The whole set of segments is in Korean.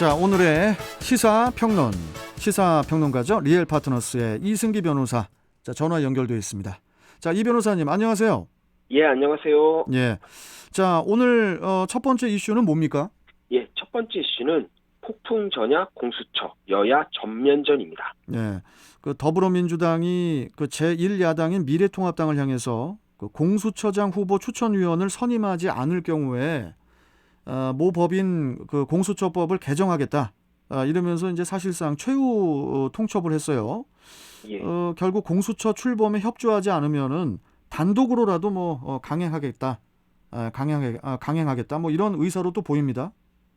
자 오늘의 시사 평론 시사 평론가죠 리엘 파트너스의 이승기 변호사 자 전화 연결되어 있습니다. 자이 변호사님 안녕하세요. 예, 안녕하세요. 예. 자 오늘 어, 첫 번째 이슈는 뭡니까? 예, 첫 번째 이슈는 폭풍 전야 공수처 여야 전면전입니다. 예. 그 더불어민주당이 그 제1 야당인 미래통합당을 향해서 그 공수처장 후보 추천위원을 선임하지 않을 경우에 어, 모 법인 그 공수처법을 개정하겠다. 아, 이러면서 이제 사실상 최후 어, 통첩을 했어요. 예, 어, 결국 공수처 출범에 협조하지 않으면은 단독으로라도 뭐 어, 강행하겠다. 아, 강행 아, 강행하겠다. 뭐 이런 의사로 또 보입니다.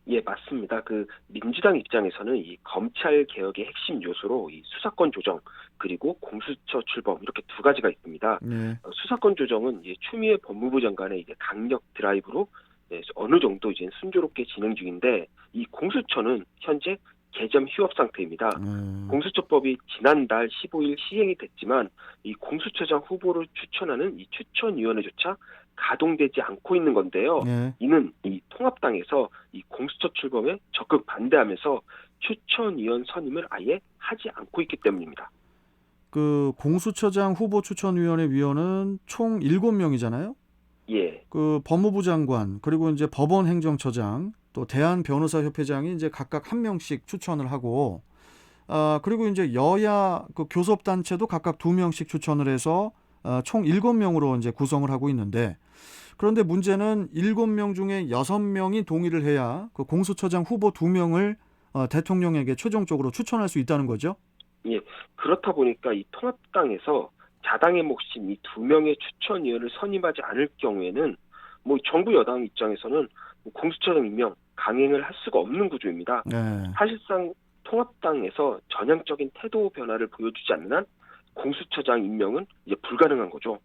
예, 맞습니다. 그 민주당 입장에서는 이 검찰 개혁의 핵심 요소로 이 수사권 조정 그리고 공수처 출범 이렇게 두 가지가 있습니다. 예. 어, 수사권 조정은 이제 추미애 법무부 장관의 이제 강력 드라이브로 예, 어느 정도 이제 순조롭게 진행 중인데 이 공수처는 현재 개점 휴업 상태입니다. 음, 공수처법이 지난달 15일 시행이 됐지만 이 공수처장 후보를 추천하는 이 추천위원회조차 가동되지 않고 있는 건데요. 예. 이는 이 통합당에서 이 공수처 출범에 적극 반대하면서 추천위원 선임을 아예 하지 않고 있기 때문입니다. 그 공수처장 후보 추천위원회 위원은 총 7명이잖아요. 예, 그 법무부 장관 그리고 이제 법원 행정처장 또 대한 변호사 협회장이 이제 각각 한 명씩 추천을 하고 아 그리고 이제 여야 그 교섭 단체도 각각 두 명씩 추천을 해서 아, 총 일곱 명으로 이제 구성을 하고 있는데 그런데 문제는 일곱 명 중에 여섯 명이 동의를 해야 그 공수처장 후보 두 명을 어, 대통령에게 최종적으로 추천할 수 있다는 거죠. 그렇다 보니까 이 통합당에서 자당의 몫인 이 두 명의 추천위원을 선임하지 않을 경우에는 뭐 정부 여당 입장에서는 뭐 공수처장 임명 강행을 할 수가 없는 구조입니다. 네. 사실상 통합당에서 전향적인 태도 변화를 보여주지 않는 한 공수처장 임명은 이제 불가능한 거죠.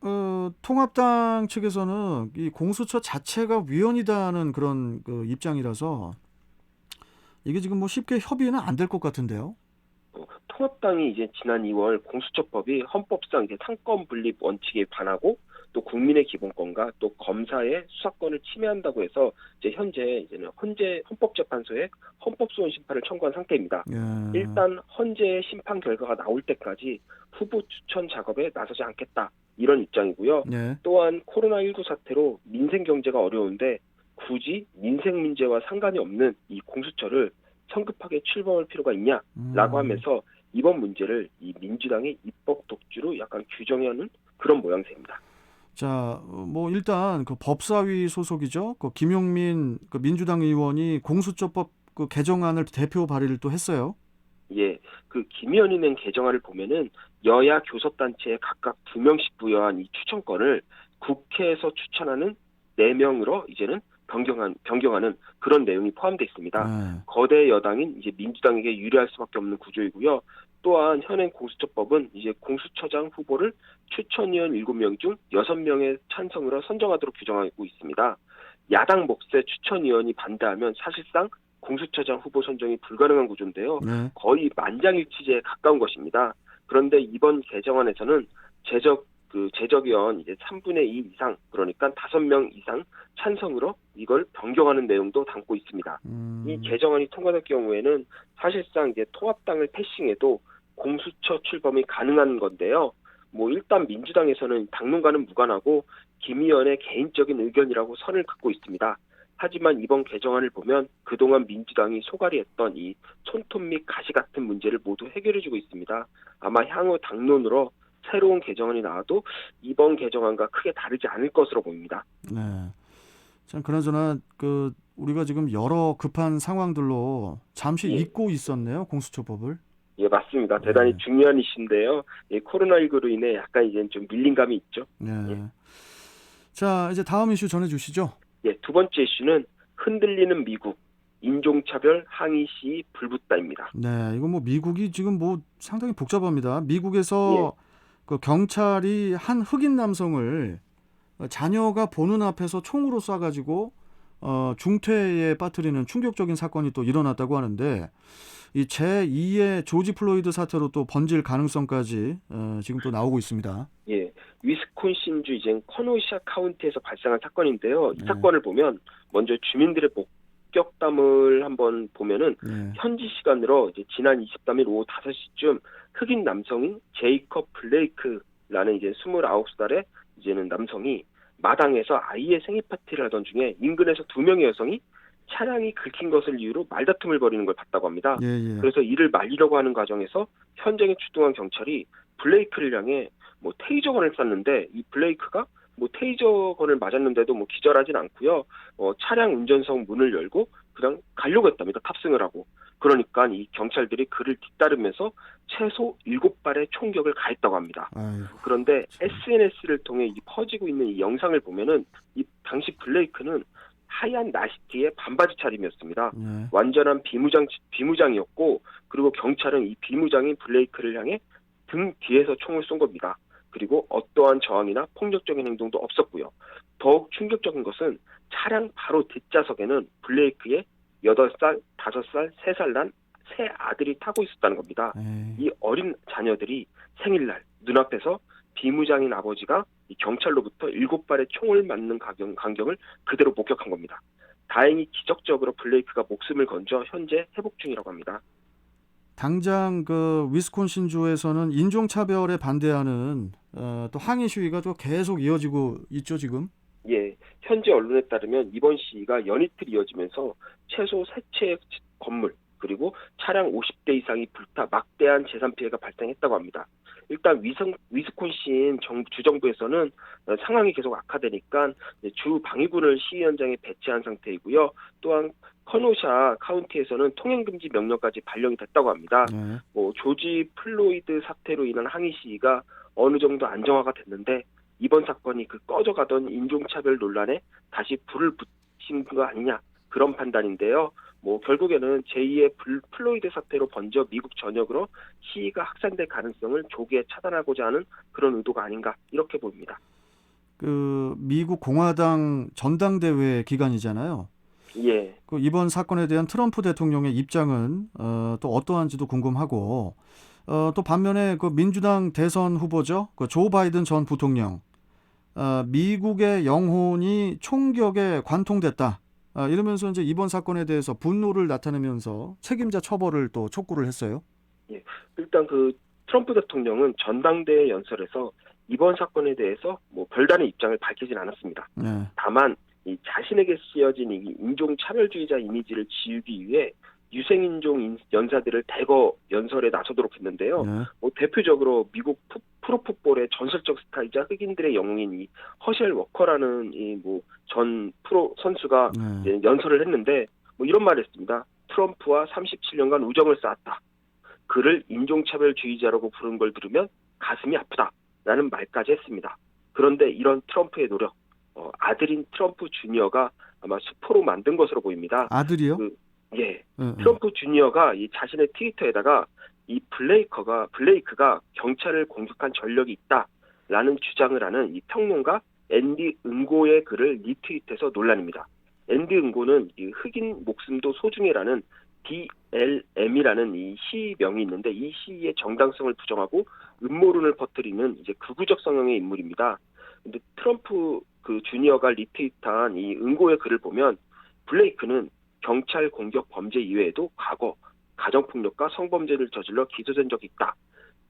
어, 통합당 측에서는 이 공수처 자체가 위헌이다는 그런 그 입장이라서 이게 지금 뭐 쉽게 협의는 안 될 것 같은데요. 어, 통합당이 이제 지난 2월 공수처법이 헌법상 이제 상권 분립 원칙에 반하고 또 국민의 기본권과 또 검사의 수사권을 침해한다고 해서 이제 현재 이제는 헌재 헌법재판소에 헌법소원 심판을 청구한 상태입니다. 예. 일단 헌재의 심판 결과가 나올 때까지 후보 추천 작업에 나서지 않겠다 이런 입장이고요. 예. 또한 코로나19 사태로 민생 경제가 어려운데 굳이 민생 문제와 상관이 없는 이 공수처를 성급하게 출범할 필요가 있냐라고 음. 하면서 이번 문제를 이 민주당의 입법 독주로 약간 규정하는 그런 모양새입니다. 자, 어, 뭐 일단 그 법사위 소속이죠. 그 김용민 그 민주당 의원이 공수처법 그 개정안을 대표 발의를 또 했어요. 예, 그 김의원이 낸 개정안을 보면은 여야 교섭단체에 각각 두 명씩 부여한 이 추천권을 국회에서 추천하는 네 명으로 이제는 변경한 변경하는 그런 내용이 포함되어 있습니다. 예. 거대 여당인 이제 민주당에게 유리할 수밖에 없는 구조이고요. 또한 현행 공수처법은 이제 공수처장 후보를 추천위원 7명 중 6명의 찬성으로 선정하도록 규정하고 있습니다. 야당 몫의 추천위원이 반대하면 사실상 공수처장 후보 선정이 불가능한 구조인데요. 예. 거의 만장일치제에 가까운 것입니다. 그런데 이번 개정안에서는 제적 그 제적위원 이제 3분의 2 이상 그러니까 5명 이상 찬성으로 이걸 변경하는 내용도 담고 있습니다. 음. 이 개정안이 통과될 경우에는 사실상 이제 통합당을 패싱해도 공수처 출범이 가능한 건데요. 뭐 일단 민주당에서는 당론과는 무관하고 김 의원의 개인적인 의견이라고 선을 긋고 있습니다. 하지만 이번 개정안을 보면 그동안 민주당이 소갈이 했던 이 손톱 및 가시 같은 문제를 모두 해결해주고 있습니다. 아마 향후 당론으로 새로운 개정안이 나와도 이번 개정안과 크게 다르지 않을 것으로 보입니다. 네. 참 그나저나 그 우리가 지금 여러 급한 상황들로 잠시 예. 잊고 있었네요. 공수처법을. 예, 맞습니다. 대단히 네. 중요한 이슈인데요. 예, 코로나19로 인해 약간 이제 좀 밀린 감이 있죠. 네. 예. 자, 이제 다음 이슈 전해 주시죠. 예, 두 번째 이슈는 흔들리는 미국 인종차별 항의 시 불붙다입니다. 네, 이거 뭐 미국이 지금 뭐 상당히 복잡합니다. 미국에서 그 경찰이 한 흑인 남성을 자녀가 보는 앞에서 총으로 쏴가지고 어, 중퇴에 빠뜨리는 충격적인 사건이 또 일어났다고 하는데 이 제2의 조지 플로이드 사태로 또 번질 가능성까지 어, 지금 또 나오고 있습니다. 예, 위스콘신주 이제 커노시아 카운티에서 발생한 사건인데요. 이 네. 사건을 보면 먼저 주민들의 목격담을 한번 보면은 예. 현지 시간으로 이제 지난 23일 오후 5시쯤 흑인 남성인 제이컵 블레이크라는 이제 29살의 이제는 남성이 마당에서 아이의 생일 파티를 하던 중에 인근에서 두 명의 여성이 차량이 긁힌 것을 이유로 말다툼을 벌이는 걸 봤다고 합니다. 예, 예. 그래서 이를 말리려고 하는 과정에서 현장에 출동한 경찰이 블레이크를 향해 뭐 테이저건을 쐈는데 이 블레이크가 뭐 테이저건을 맞았는데도 뭐 기절하진 않고요. 어, 차량 운전석 문을 열고 그냥 가려고 했답니다. 탑승을 하고. 그러니까 이 경찰들이 그를 뒤따르면서 최소 7발의 총격을 가했다고 합니다. 아이고. 그런데 참. SNS를 통해 이 퍼지고 있는 이 영상을 보면은 이 당시 블레이크는 하얀 나시티에 반바지 차림이었습니다. 예. 완전한 비무장 비무장이었고 그리고 경찰은 이 비무장인 블레이크를 향해 등 뒤에서 총을 쏜 겁니다. 그리고 어떠한 저항이나 폭력적인 행동도 없었고요. 더욱 충격적인 것은 차량 바로 뒷좌석에는 블레이크의 8살, 5살, 3살 난 세 아들이 타고 있었다는 겁니다. 에이. 이 어린 자녀들이 생일날 눈앞에서 비무장인 아버지가 이 경찰로부터 일곱 발의 총을 맞는 광경, 광경을 그대로 목격한 겁니다. 다행히 기적적으로 블레이크가 목숨을 건져 현재 회복 중이라고 합니다. 당장 그 위스콘신주에서는 인종차별에 반대하는 어, 또 항의 시위가 또 계속 이어지고 있죠 지금. 예, 현지 언론에 따르면 이번 시위가 연이틀 이어지면서 최소 세 채의 건물 그리고 차량 50대 이상이 불타 막대한 재산 피해가 발생했다고 합니다. 일단 위성, 위스콘신 정, 주정부에서는 어, 상황이 계속 악화되니까 주 방위군을 시위 현장에 배치한 상태이고요. 또한 커노샤 카운티에서는 통행금지 명령까지 발령이 됐다고 합니다. 네. 뭐 조지 플로이드 사태로 인한 항의 시위가 어느 정도 안정화가 됐는데 이번 사건이 그 꺼져가던 인종차별 논란에 다시 불을 붙인 거 아니냐 그런 판단인데요. 뭐 결국에는 제2의 불- 플로이드 사태로 번져 미국 전역으로 시위가 확산될 가능성을 조기에 차단하고자 하는 그런 의도가 아닌가 이렇게 보입니다. 그 미국 공화당 전당대회 기간이잖아요. 예, 그 이번 사건에 대한 트럼프 대통령의 입장은 어, 또 어떠한지도 궁금하고 어, 또 반면에 그 민주당 대선 후보죠. 그 조 바이든 전 부통령 어, 미국의 영혼이 총격에 관통됐다. 아, 이러면서 이제 이번 사건에 대해서 분노를 나타내면서 책임자 처벌을 또 촉구를 했어요. 일단 그 트럼프 대통령은 전당대회 연설에서 이번 사건에 대해서 뭐 별다른 입장을 밝히진 않았습니다. 네. 다만 이 자신에게 쓰여진 이 인종 차별주의자 이미지를 지우기 위해 유생인종 인- 연사들을 대거 연설에 나서도록 했는데요. 네. 뭐 대표적으로 미국 푸- 프로풋볼의 전설적 스타이자 흑인들의 영웅인 이 허셜 워커라는 이 뭐 전 프로 선수가 네. 연설을 했는데 뭐 이런 말을 했습니다. 트럼프와 37년간 우정을 쌓았다. 그를 인종차별주의자라고 부른 걸 들으면 가슴이 아프다라는 말까지 했습니다. 그런데 이런 트럼프의 노력, 어, 아들인 트럼프 주니어가 아마 수포로 만든 것으로 보입니다. 아들이요? 그- 예, 예, 예. 트럼프 주니어가 이 자신의 트위터에다가 이 블레이커가 블레이크가 경찰을 공격한 전력이 있다라는 주장을 하는 이 평론가 앤디 은고의 글을 리트윗해서 논란입니다. 앤디 은고는 이 흑인 목숨도 소중해라는 DLM이라는 이 시명이 있는데 이 시의 정당성을 부정하고 음모론을 퍼뜨리는 이제 극우적 성향의 인물입니다. 근데 트럼프 그 주니어가 리트윗한 이 은고의 글을 보면 블레이크는 경찰 공격 범죄 이외에도 과거 가정폭력과 성범죄를 저질러 기소된 적이 있다.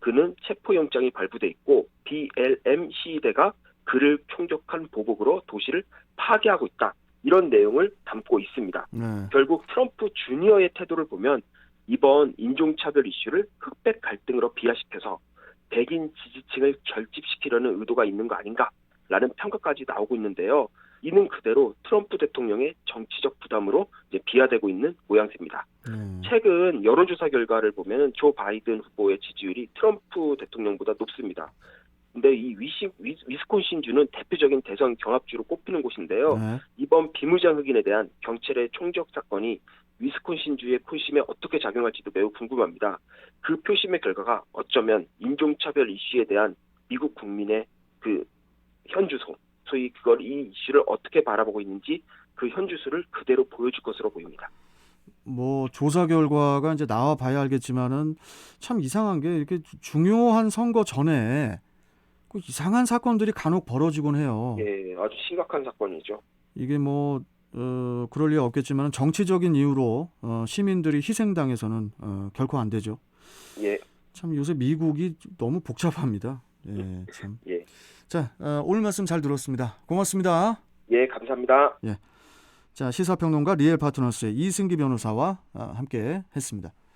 그는 체포영장이 발부돼 있고 BLM 시위대가 그를 총격한 보복으로 도시를 파괴하고 있다. 이런 내용을 담고 있습니다. 네. 결국 트럼프 주니어의 태도를 보면 이번 인종차별 이슈를 흑백 갈등으로 비화시켜서 백인 지지층을 결집시키려는 의도가 있는 거 아닌가라는 평가까지 나오고 있는데요. 이는 그대로 트럼프 대통령의 정치적 부담으로 이제 비화되고 있는 모양새입니다. 네. 최근 여론조사 결과를 보면 조 바이든 후보의 지지율이 트럼프 대통령보다 높습니다. 근데 이 위시, 위, 위스콘신주는 대표적인 대선 경합주로 꼽히는 곳인데요. 네. 이번 비무장 흑인에 대한 경찰의 총격 사건이 위스콘신주의 표심에 어떻게 작용할지도 매우 궁금합니다. 그 표심의 결과가 어쩌면 인종차별 이슈에 대한 미국 국민의 그 그걸 이 이슈를 어떻게 바라보고 있는지 그 현주소를 그대로 보여줄 것으로 보입니다. 뭐 조사 결과가 이제 나와 봐야 알겠지만은 참 이상한 게 이렇게 주- 중요한 선거 전에 그 이상한 사건들이 간혹 벌어지곤 해요. 예, 아주 심각한 사건이죠. 이게 뭐 어, 그럴 리 없겠지만 정치적인 이유로 어, 시민들이 희생당해서는 어, 결코 안 되죠. 예, 참 요새 미국이 너무 복잡합니다. 예, 참. 예. 자, 어, 오늘 말씀 잘 들었습니다. 고맙습니다. 예, 감사합니다. 자, 시사평론가 리엘 파트너스의 이승기 변호사와 아, 함께 했습니다.